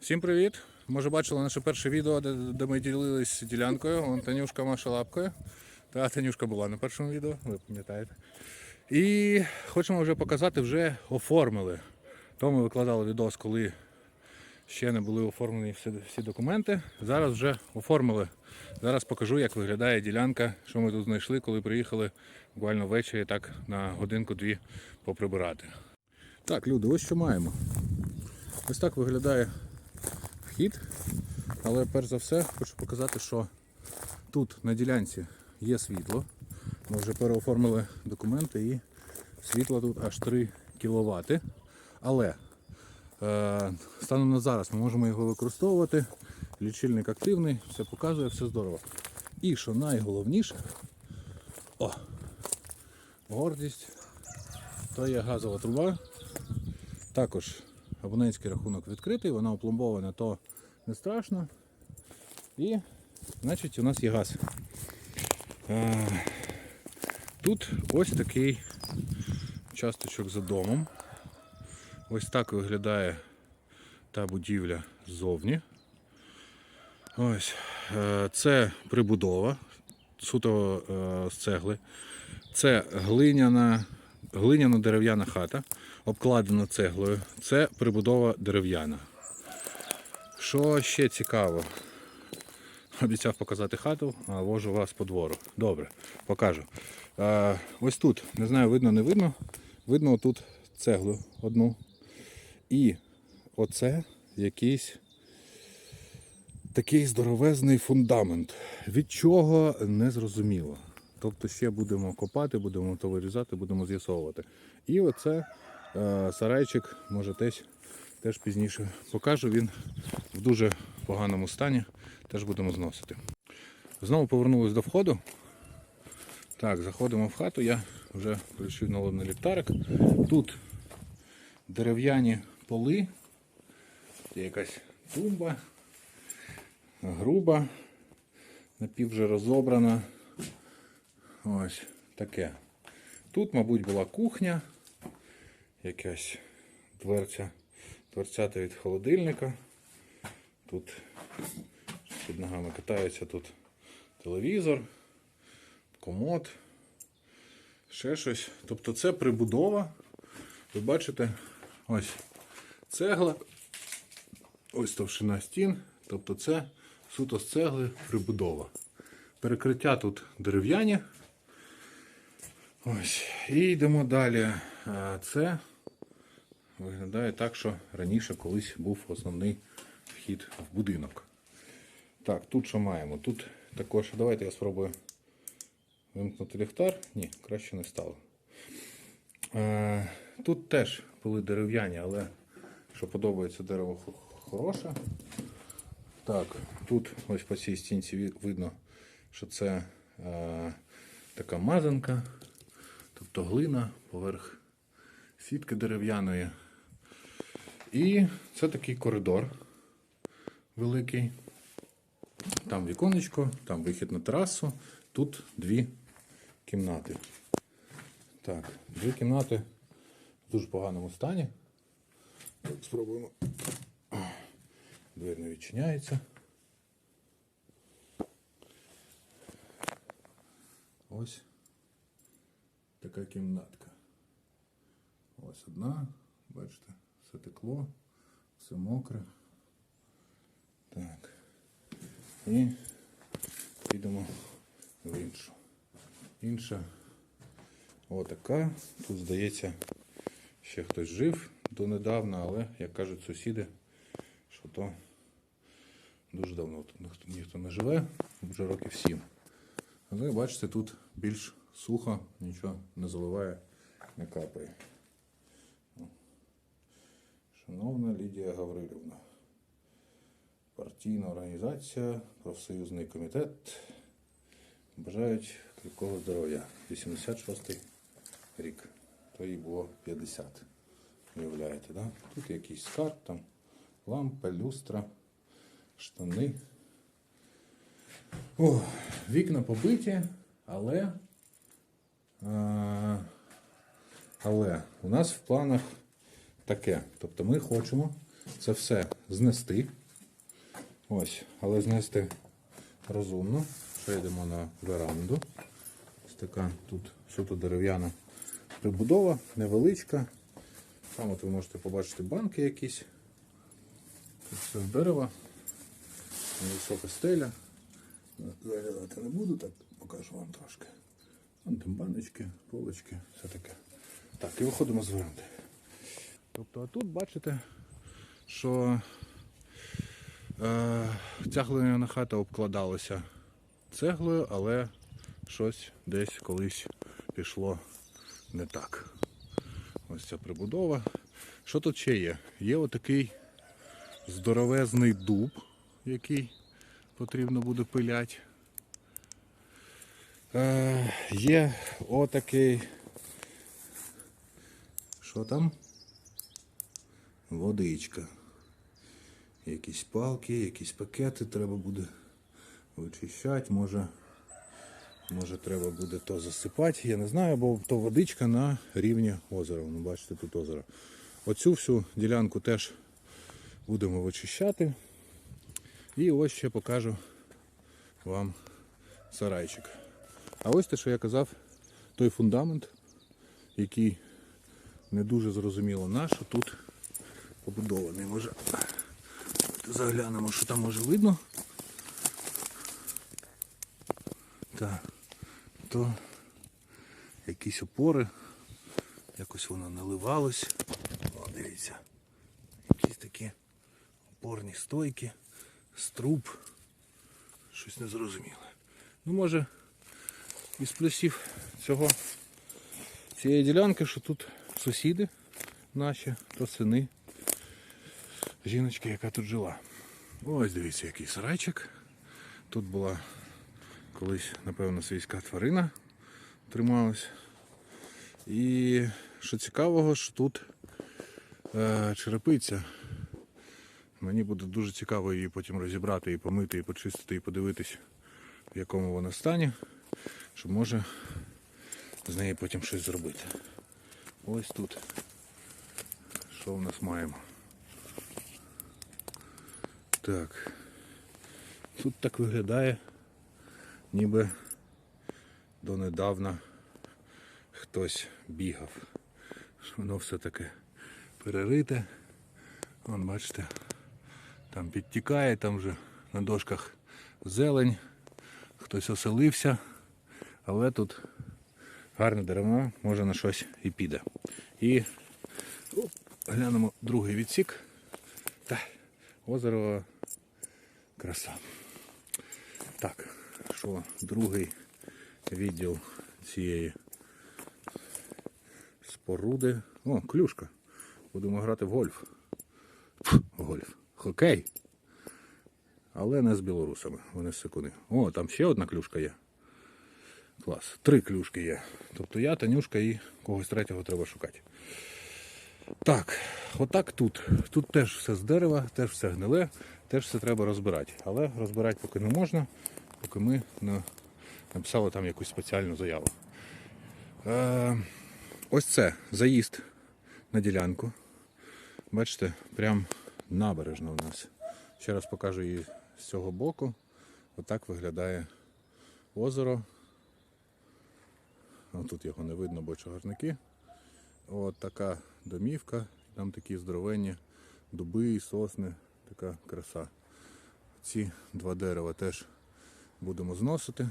Всім привіт! Може бачили наше перше відео, де, де ми ділились ділянкою. Вон Танюшка маша лапкою. Та Танюшка була на першому відео, ви пам'ятаєте. І хочемо вже показати, вже оформили. То ми викладали відос, коли ще не були оформлені всі, всі документи. Зараз вже оформили. Зараз покажу, як виглядає ділянка, що ми тут знайшли, коли приїхали буквально ввечері так на годинку-дві поприбирати. Так, люди, ось що маємо. Ось так виглядає вхід. Але перш за все хочу показати, що тут на ділянці є світло. Ми вже переоформили документи і світло тут аж 3 кВт. Але е, станом на зараз ми можемо його використовувати. Лічильник активний, все показує, все здорово. І що найголовніше, о, гордість, то є газова труба. Також абонентський рахунок відкритий, вона опломбована, то не страшно. І, значить, у нас є газ. Тут ось такий часточок за домом. Ось так виглядає та будівля ззовні. Ось. е, Це прибудова, суто е, з цегли. Це глиняна, глиняно-дерев'яна хата, обкладена цеглою. Це прибудова дерев'яна. Що ще цікаво? Обіцяв показати хату, а вожу вас по двору. Добре, покажу. А, ось тут, не знаю, видно, не видно. Видно тут цеглу одну. І оце якийсь такий здоровезний фундамент. Від чого не зрозуміло. Тобто ще будемо копати, будемо то вирізати, будемо з'ясовувати. І оце е, сарайчик, може теж, теж пізніше покажу. Він в дуже поганому стані. Теж будемо зносити. Знову повернулись до входу. Так, заходимо в хату. Я вже включив налобний ліхтарик. Тут дерев'яні поли, є якась тумба, груба, напів вже розобрана. Ось таке. Тут, мабуть, була кухня, якась дверця, дверцята від холодильника. Тут під ногами катається тут телевізор, комод, ще щось. Тобто це прибудова. Ви бачите, ось цегла, ось товщина стін. Тобто це суто з цегли прибудова. Перекриття тут дерев'яні. Ось. І йдемо далі. Це виглядає так, що раніше колись був основний вхід в будинок. Так, тут що маємо? Тут також, давайте я спробую вимкнути ліхтар. Ні, краще не стало. Е, тут теж були дерев'яні, але що подобається дерево хороше. Так, тут ось по цій стінці видно, що це е, така мазанка, тобто глина поверх сітки дерев'яної. І це такий коридор великий. Там віконечко, там вихід на терасу. Тут дві кімнати. Так, дві кімнати в дуже поганому стані. Так, спробуємо. Двері не відчиняється. Ось така кімнатка. Ось одна, бачите, все текло, все мокре. Так. І підемо в іншу. Інша отака. Тут, здається, ще хтось жив донедавна, але, як кажуть сусіди, що то дуже давно тут ніхто, не живе, вже років сім. Але бачите, тут більш сухо, нічого не заливає, не капає. Лідія Гаврилівна. Партійна організація, профсоюзний комітет бажають кріпкого здоров'я. 86-й рік. То їй було 50. Уявляєте, да? Тут якийсь скарб, там лампа, люстра, штани. О, вікна побиті, але. А, але у нас в планах таке. Тобто ми хочемо це все знести. Ось, але знести розумно. Перейдемо на веранду. Ось така тут суто дерев'яна прибудова, невеличка. Там от ви можете побачити банки якісь. Тут все з дерева. Невисока стеля. Заглядати не буду, так покажу вам трошки. Вон там баночки, полочки, все таке. Так, і виходимо з веранди. Тобто, а тут бачите, що е, ця глиняна хата обкладалася цеглою, але щось десь колись пішло не так. Ось ця прибудова. Що тут ще є? Є отакий здоровезний дуб, який потрібно буде пиляти. Е, є отакий. Що там? Водичка. Якісь палки, якісь пакети треба буде вичищати. Може, може треба буде то засипати. Я не знаю, бо то водичка на рівні озера. Ну, бачите, тут озеро. Оцю всю ділянку теж будемо вичищати. І ось ще покажу вам сарайчик. А ось те, що я казав, той фундамент, який не дуже зрозуміло наш, тут побудований. Може заглянемо, що там може видно. Так, то якісь опори, якось воно наливалось. О, дивіться. Якісь такі опорні стойки, струб. Щось незрозуміле. Ну, може, із плюсів цього цієї ділянки, що тут сусіди наші, то сини жіночки, яка тут жила. Ось дивіться, який сарайчик. Тут була колись, напевно, свійська тварина трималась. І що цікавого, що тут е, черепиця. Мені буде дуже цікаво її потім розібрати і помити, і почистити, і подивитись, в якому вона стані, щоб може з неї потім щось зробити. Ось тут. Що в нас маємо? Так. Тут так виглядає, ніби донедавна хтось бігав. Воно все таке перерите. Вон, бачите, там підтікає, там вже на дошках зелень, хтось оселився, але тут гарне дерево, може на щось і піде. І оп, глянемо другий відсік. Та, озеро краса. Так, що другий відділ цієї споруди. О, клюшка. Будемо грати в гольф. Фу, гольф. Хокей. Але не з білорусами. Вони секуни. О, там ще одна клюшка є. Клас. Три клюшки є. Тобто я, Танюшка і когось третього треба шукати. Так, отак тут. Тут теж все з дерева, теж все гниле, теж все треба розбирати. Але розбирати поки не можна, поки ми не написали там якусь спеціальну заяву. Е, ось це заїзд на ділянку. Бачите, прям набережна у нас. Ще раз покажу її з цього боку. Отак виглядає озеро. О, тут його не видно, бо чагарники. От така домівка, там такі здоровенні дуби сосни, така краса. Ці два дерева теж будемо зносити,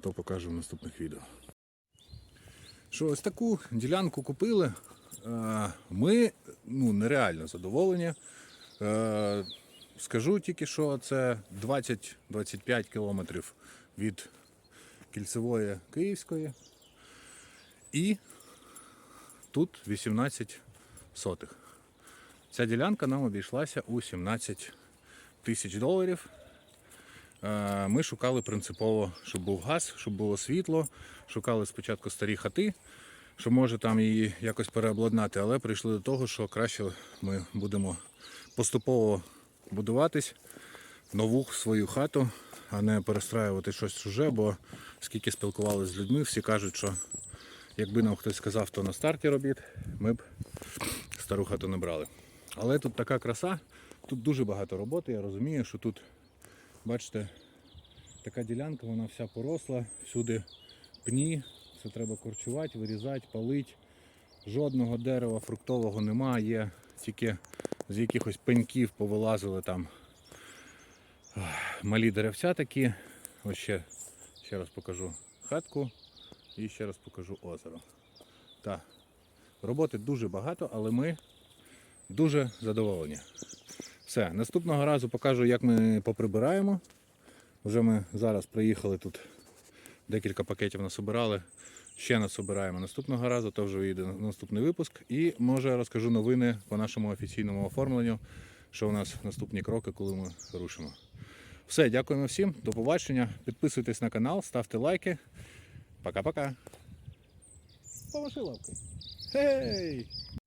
то покажу в наступних відео. Що ось таку ділянку купили. Е, Ми ну, нереально задоволені. Е, Скажу тільки, що це 20-25 кілометрів від кільцевої Київської. І тут 18 сотих. Ця ділянка нам обійшлася у 17 тисяч доларів. Е, Ми шукали принципово, щоб був газ, щоб було світло. Шукали спочатку старі хати, що може там її якось переобладнати, але прийшли до того, що краще ми будемо поступово будуватись нову свою хату, а не перестраювати щось чуже, бо скільки спілкувалися з людьми, всі кажуть, що якби нам хтось сказав, то на старті робіт, ми б стару хату не брали. Але тут така краса, тут дуже багато роботи. Я розумію, що тут, бачите, така ділянка, вона вся поросла, всюди пні, все треба корчувати, вирізати, палити. Жодного дерева фруктового немає, є тільки з якихось пеньків повилазили там малі деревця такі. Ось ще, ще раз покажу хатку і ще раз покажу озеро. Так, роботи дуже багато, але ми дуже задоволені. Все, наступного разу покажу, як ми поприбираємо. Вже ми зараз приїхали тут, декілька пакетів насобирали. Ще насобираємо наступного разу, то вже вийде наступний випуск. І може розкажу новини по нашому офіційному оформленню, що у нас наступні кроки, коли ми рушимо. Все, дякуємо всім, до побачення. Підписуйтесь на канал, ставте лайки. Пока-пока. Помаши лапкою. Хей!